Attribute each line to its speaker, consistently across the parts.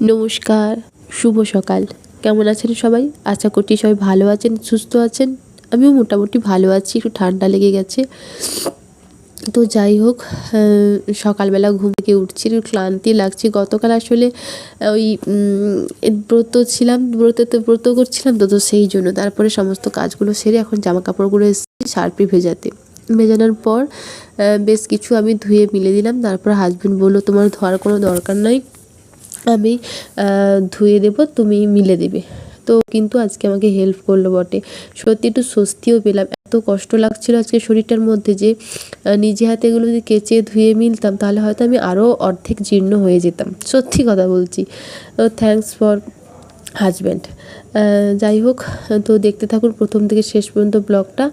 Speaker 1: নমস্কার, শুভ সকাল। কেমন আছেন সবাই? আশা করছি সবাই ভালো আছেন, সুস্থ আছেন। আমিও মোটামুটি ভালো আছি, একটু ঠান্ডা লেগে গেছে। তো যাই হোক সকালবেলা ঘুম থেকে উঠছি, একটু ক্লান্তি লাগছে। গতকাল আসলে ওই ব্রত ছিলাম ব্রততে ব্রত করছিলাম তো তো সেই জন্য। তারপরে সমস্ত কাজগুলো সেরে এখন জামা কাপড়গুলো এসেছি সার্পে ভেজাতে। ভেজানোর পর বেশ কিছু আমি ধুয়ে মিলে দিলাম। তারপর হাজবেন্ড বলল, তোমার ধোয়ার কোনো দরকার নাই? আমি ধুয়ে দেবো, তুমি মিলে দেবে। তো কিন্তু আজকে আমাকে হেল্প করল বটে। সত্যি একটু স্বস্তিও পেলাম। এত কষ্ট লাগছিল আজকে শরীরটার মধ্যে যে নিজে হাতে এগুলো যদি কেচে ধুয়ে মিলতাম, তাহলে হয়তো আমি আরও অর্ধেক জীর্ণ হয়ে যেতাম। সত্যি কথা বলছি। তো থ্যাঙ্কস ফর হাজব্যান্ড যাই হোক, তো দেখতে থাকুন প্রথম থেকে শেষ পর্যন্ত ব্লগটা,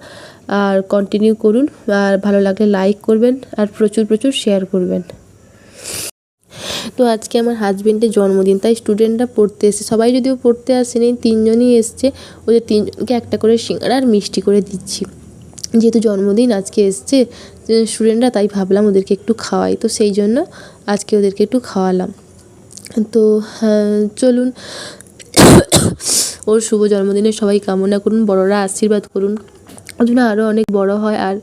Speaker 1: আর কন্টিনিউ করুন। আর ভালো লাগলে লাইক করবেন, আর প্রচুর প্রচুর শেয়ার করবেন। তো আজকে আমার হাজবেন্ডের জন্মদিন তাই স্টুডেন্টরা পড়তে এসেছে। সবাই যদিও পড়তে আসেনি তিনজনই এসছে। ওদের তিনজনকে একটা করে সিঙ্গারা আর মিষ্টি করে দিচ্ছি। যেহেতু জন্মদিন আজকে এসছে স্টুডেন্টরা তাই ভাবলাম ওদেরকে একটু খাওয়াই। তো সেই জন্য আজকে ওদেরকে একটু খাওয়ালাম। তো আহ, চলুন। ওর শুভ জন্মদিনে সবাই কামনা করুন বড়রা আশীর্বাদ করুন। ওর জন্য আরও অনেক বড় হয় আর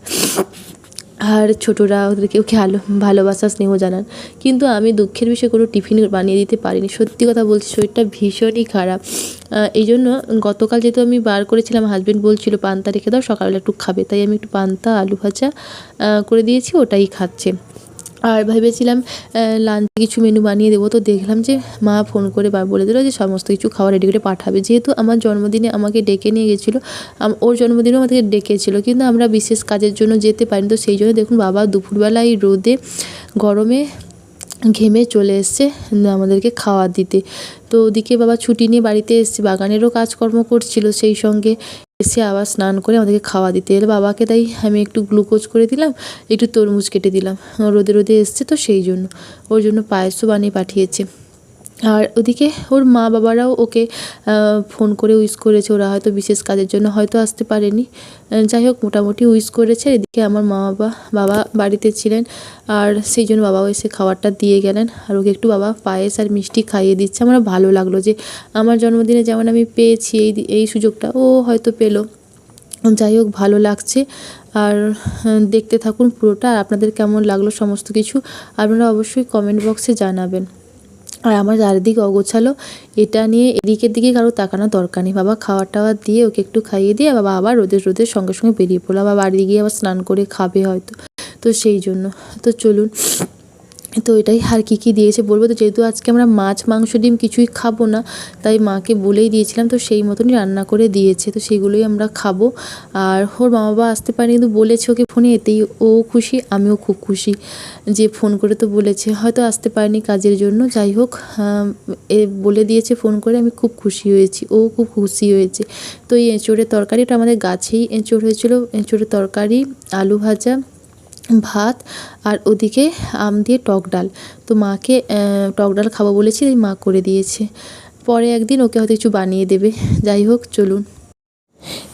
Speaker 1: আর ছোটরা ওদেরকেও খেয়াল ভালো ভালোবাসা, স্নেহ জানান। কিন্তু আমি দুঃখের বিষয়ে কোনো টিফিন বানিয়ে দিতে পারিনি। সত্যি কথা বলছি, শরীরটা ভীষণই খারাপ। এই জন্য গতকাল যেহেতু আমি বার করেছিলাম হাজব্যান্ড বলছিল, পান্তা রেখে দাও, সকালবেলা একটু খাবে। তাই আমি একটু পান্তা, আলু ভাজা করে দিয়েছি, ওটাই খাচ্ছে। আর ভেবেছিলাম লাঞ্চে কিছু মেনু বানিয়ে দেবো, তো দেখলাম যে মা ফোন করে বা বলে দিল যে সমস্ত কিছু খাবার রেডি করে পাঠাবে। যেহেতু আমার জন্মদিনে আমাকে ডেকে নিয়ে গেছিল ওর জন্মদিনেও আমাদেরকে ডেকেছিল, কিন্তু আমরা বিশেষ কাজের জন্য যেতে পারিনি, তো সেই জন্য দেখুন বাবা দুপুরবেলা এই রোদে গরমে ঘেমে চলে এসছে আমাদেরকে খাওয়া দিতে। তো ওদিকে বাবা ছুটি নিয়ে বাড়িতে এসছে, বাগানেরও কাজকর্ম করছিল সেই সঙ্গে। এসে আবার স্নান করে আমাদেরকে খাওয়া দিতে এলে। বাবাকে তাই আমি একটু গ্লুকোজ করে দিলাম, একটু তরমুজ কেটে দিলাম। রোদে রোদে এসছে তো সেই জন্য। ওর জন্য পায়েসও বানিয়ে পাঠিয়েছে। আর ওদিকে ওর মা বাবারাও ওকে ফোন করে উইশ করেছে। ওরা হয়তো বিশেষ কাজের জন্য হয়তো আসতে পারেনি। যাই হোক, মোটামুটি উইশ করেছে। এদিকে আমার মা বাবা বাবা বাড়িতে ছিলেন আর সেই জন্য বাবাও এসে খাবারটা দিয়ে গেলেন। আর ওকে একটু বাবা পায়েস আর মিষ্টি খাইয়ে দিচ্ছে। আমার ভালো লাগল যে আমার জন্মদিনে যেমন আমি পেয়েছি এই এই সুযোগটা, ও হয়তো পেল। যাই হোক, ভালো লাগছে। আর দেখতে থাকুন পুরোটা। আর আপনাদের কেমন লাগল সমস্ত কিছু, আপনারা অবশ্যই কমেন্ট বক্সে জানাবেন। আর আমার চারিদিকে অগোছালো। এটা নিয়ে এদিকের দিকে কারও তাকানোর দরকার নেই। বাবা খাবার টাওয়ার দিয়ে ওকে একটু খাইয়ে দিয়ে বাবা আবার রোদের রোদের সঙ্গে সঙ্গে বেরিয়ে পড়ল। আবার বাড়ি গিয়ে আবার স্নান করে খাবে হয়তো। তো সেই জন্য। তো চলুন। তো এটাই আর কী কী দিয়েছে বলব? তো যেহেতু আজকে আমরা মাছ, মাংস, ডিম কিছুই খাব না, তাই মাকে বলেই দিয়েছিলাম, তো সেই মতনই রান্না করে দিয়েছে, তো সেগুলোই আমরা খাব। আর ওর মা বাবা আসতে পারেনি, কিন্তু বলেছে ওকে ফোনে, এতেই ও খুশি, আমিও খুব খুশি যে ফোন করে তো বলেছে। হয়তো আসতে পারেনি কাজের জন্য, যাই হোক এ বলে দিয়েছে ফোন করে, আমি খুব খুশি হয়েছি, ও খুব খুশি হয়েছে। তো এই এঁচোড়ের তরকারিটা আমাদের গাছেই এঁচোড় হয়েছিল, এঁচোড়ের তরকারি, আলু ভাজা ভাত আর ওদিকে আম দিয়ে টক ডাল। তো মাকে টক ডাল খাব বলেছি মা করে দিয়েছে। পরে একদিন ওকে হয়তো কিছু বানিয়ে দেবে। যাই হোক, চলুন।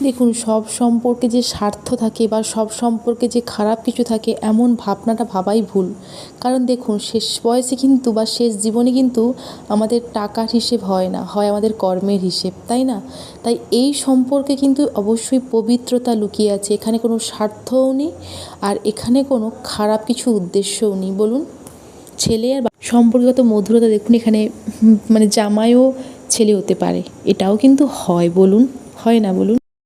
Speaker 1: দেখুন, সব সম্পর্কে যে স্বার্থ থাকে বা সব সম্পর্কে যে খারাপ কিছু থাকে, এমন ভাবনাটা ভাবাই ভুল। কারণ দেখুন, শেষ বয়সে কিন্তু বা শেষ জীবনে কিন্তু আমাদের টাকার হিসেব হয় না, হয় আমাদের কর্মের হিসেব, তাই না? তাই এই সম্পর্কে কিন্তু অবশ্যই পবিত্রতা লুকিয়ে আছে। এখানে কোনো স্বার্থও নেই আর এখানে কোনো খারাপ কিছু উদ্দেশ্যও নেই। বলুন, ছেলে আর সম্পর্কগত মধুরতা দেখুন, এখানে মানে জামাইও ছেলে হতে পারে। এটাও কিন্তু হয়, বলুন, হয় না বলুন?